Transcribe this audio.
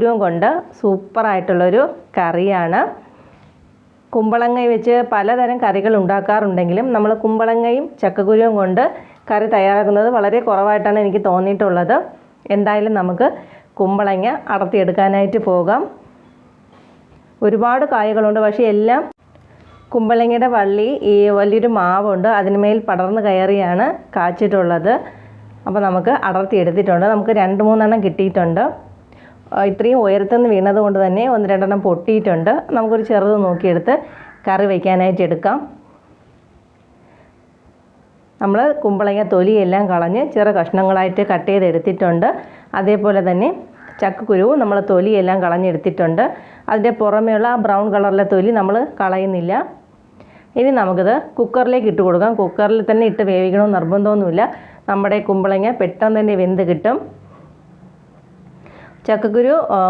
ചക്കക്കുരുവും കൊണ്ട് സൂപ്പറായിട്ടുള്ളൊരു കറിയാണ്. കുമ്പളങ്ങ വെച്ച് പലതരം കറികൾ ഉണ്ടാക്കാറുണ്ടെങ്കിലും നമ്മൾ കുമ്പളങ്ങയും ചക്കക്കുരുവും കൊണ്ട് കറി തയ്യാറാക്കുന്നത് വളരെ കുറവായിട്ടാണ് എനിക്ക് തോന്നിയിട്ടുള്ളത്. എന്തായാലും നമുക്ക് കുമ്പളങ്ങ അടർത്തിയെടുക്കാനായിട്ട് പോകാം. ഒരുപാട് കായകളുണ്ട് പക്ഷേ എല്ലാം കുമ്പളങ്ങയുടെ വള്ളി ഈ വലിയൊരു മാവുണ്ട് അതിനുമേൽ പടർന്നു കയറിയാണ് കാച്ചിട്ടുള്ളത്. അപ്പോൾ നമുക്ക് അടർത്തി എടുത്തിട്ടുണ്ട് നമുക്ക് രണ്ട് മൂന്നെണ്ണം കിട്ടിയിട്ടുണ്ട്. ഇത്രയും ഉയരത്തുനിന്ന് വീണത് കൊണ്ട് തന്നെ ഒന്ന് രണ്ടെണ്ണം പൊട്ടിയിട്ടുണ്ട്. നമുക്കൊരു ചെറുത് നോക്കിയെടുത്ത് കറി വയ്ക്കാനായിട്ട് എടുക്കാം. നമ്മൾ കുമ്പളങ്ങ തൊലിയെല്ലാം കളഞ്ഞ് ചെറു കഷ്ണങ്ങളായിട്ട് കട്ട് ചെയ്തെടുത്തിട്ടുണ്ട്. അതേപോലെ തന്നെ ചക്കക്കുരുവും നമ്മൾ തൊലിയെല്ലാം കളഞ്ഞെടുത്തിട്ടുണ്ട്. അതിന്റെ പുറമേയുള്ള ആ ബ്രൗൺ കളറിലെ തൊലി നമ്മൾ കളയുന്നില്ല. ഇനി നമുക്കിത് കുക്കറിലേക്ക് ഇട്ട് കൊടുക്കാം. കുക്കറിൽ തന്നെ ഇട്ട് വേവിക്കണമെന്ന് നിർബന്ധമൊന്നുമില്ല. നമ്മുടെ കുമ്പളങ്ങ പെട്ടെന്ന് തന്നെ വെന്ത് കിട്ടും. ചക്കക്കുരു ആ,